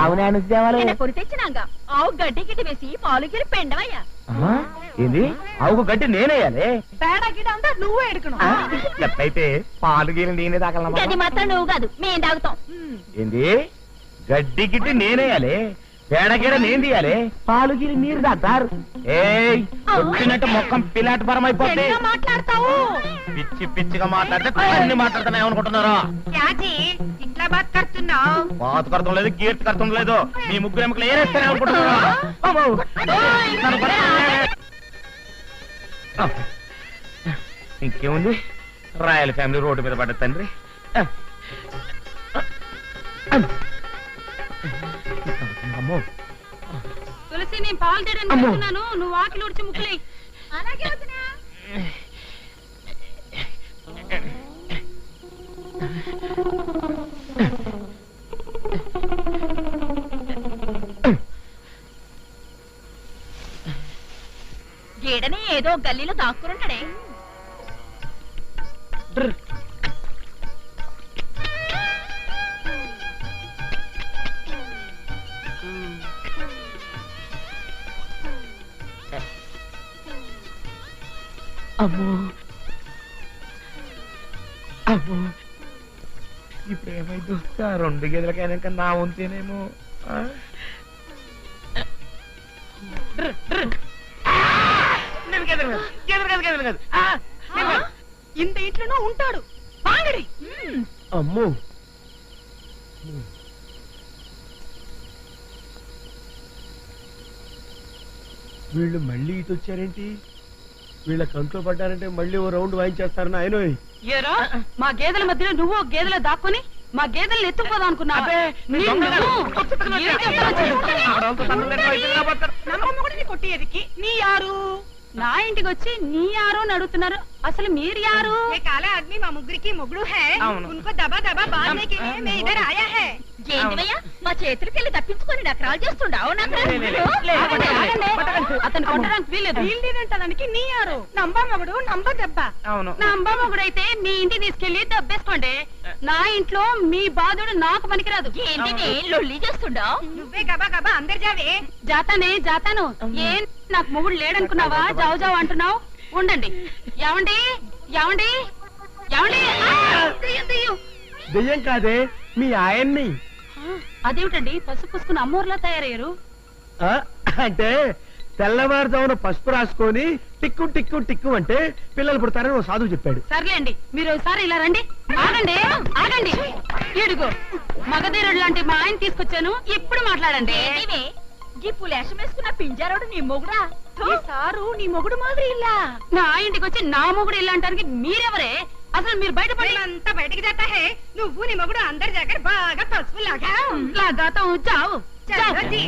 కొని తెచ్చినాక ఆవు గడ్డి గిడ్డి వేసి పాలు గిరి పెండవయ్యా? ఏంది? ఆవుకు గట్టి నేనేయాలి? పేడ గిడ అంతా నువ్వు ఎడుకును ఎట్లయితే పాలు గీలు నేనే తాగలమ్మా మాత్రం నువ్వు కాదు మేం తాగుతాం. ఏంది? గడ్డి గిట్టి నేనేయాలి? పేడగీడ నేను తీయాలి? పాలు గీలి నీరు ఏయ్ వచ్చినట్టు మొక్కం పిలాట్ పరం అయిపోతే ఎట్లా మాట్లాడతావు? పిచ్చి పిచ్చిగా మాట్లాడితే అన్ని మాట్లాడుతున్నా ఏమనుకుంటున్నారా? ఇట్లా లేదు కీర్తి కడతం లేదు. మీ ముగ్గురు ఎముకలు ఏరేస్తానే అనుకుంటున్నారా. ఇంకేముంది? రాయల్ ఫ్యామిలీ రోడ్డు మీద పడ్డ తండ్రి. అమ్మో. తులసి నేను పాలు తీయడానికి అమ్మో. వెళ్తున్నాను నువ్వు వాకిలు ఉడిచి ముక్కులే. అలాగే వదినా. గీడని ఏదో గల్లీలో దాక్కురుంటాడే అమ్మో. అమ్మో. ఇప్పుడు ఏమైంది ఆ రెండు గదులకైనాక నా వంతేనేమో. ఇంత ఇంట్లోనూ ఉంటాడు. అమ్మో. వీళ్ళు మళ్ళీ ఇటు వచ్చారేంటి వీళ్ళ కంట్లో పడ్డారంటే మళ్ళీ ఓ రౌండ్ వాయించేస్తారు నాయన ఏరా మా గేదెల మధ్యలో నువ్వు ఒక గేదెలో దాక్కుని మా గేదెలను ఎత్తుకుపోదాం అనుకున్నావా అబ్బే, నేను నిన్ను- దొంగ కాదు. ఏం చేస్తావో చెయ్యి. ఆడవాళ్ళతో సంబంధం లేకుండా అయితే ఎలా పడతారు? నమ్మమ్మగుడిని కొట్టేదికి నీ యారు నా ఇంటికి వచ్చి నీ యారు అని అడుగుతున్నారు అసలు మీరు యారు ये काला आदमी माँ मुगरी की मुगड़ू है అవును. उनको दबा दबा बांधने के लिए मैं इधर आया है ఏంటివయ్యా మా చేతులకెళ్ళి తప్పించుకొని నకరాలు చేస్తుండవు లే, లే, లే. లే, ఆగండి, పట్టకండి, ఆగండి. పట్టకండి. అతను కొట్టడానికి వీలేదు వీళ్ళేదంటానికి నీ యారు నంబ మగుడు నంబ దెబ్బ అవును నంబ మగుడైతే మీ ఇంటికి తీసుకెళ్లి దబ్బేసుకోండి నా ఇంట్లో మీ బాధుడు నాకు పనికిరాదు ఏంటి లొల్లి చేస్తుండవు నువ్వే గబా గబా అందరు జావే జాతానే జాతాను ఏం నాకు మొగుడు లేడనుకున్నావా జావు జావు అంటున్నావు ఉండండి. ఏమండి? ఏమండి? ఏమండి? దెయ్యం, కాదే మీ ఆయన్ని. అదేమిటండి? పసుపు పూసుకుని అమ్మోర్లా తయారయ్యారు? అంటే తెల్లవారుజామున పసుపు రాసుకొని టిక్కు టిక్కు టిక్కు అంటే పిల్లలు పుడతారని ఓ సాధువు చెప్పాడు. సర్లేండి మీరు ఒకసారి ఇలా రండి. ఆగండి ఆగండి. ఇడుగో మగధీరుడు లాంటి మా ఆయన తీసుకొచ్చాను. ఇప్పుడు మాట్లాడండి. ఇప్పుడు వేసుకున్న పింజారోడు నీ మొగుడా? సారు నీ మొగుడు మాదిరి ఇల్లా. నా ఇంటికి వచ్చి నా మొగుడు ఇల్లా అంటానికి మీరెవరే? అసలు మీరు బయటపడి అంతా బయటికి జాతా హే? నువ్వు నీ మగుడు అందరు జాగర్ బాగా పసుపు లాగా లాగాతం చావు లోపలికి.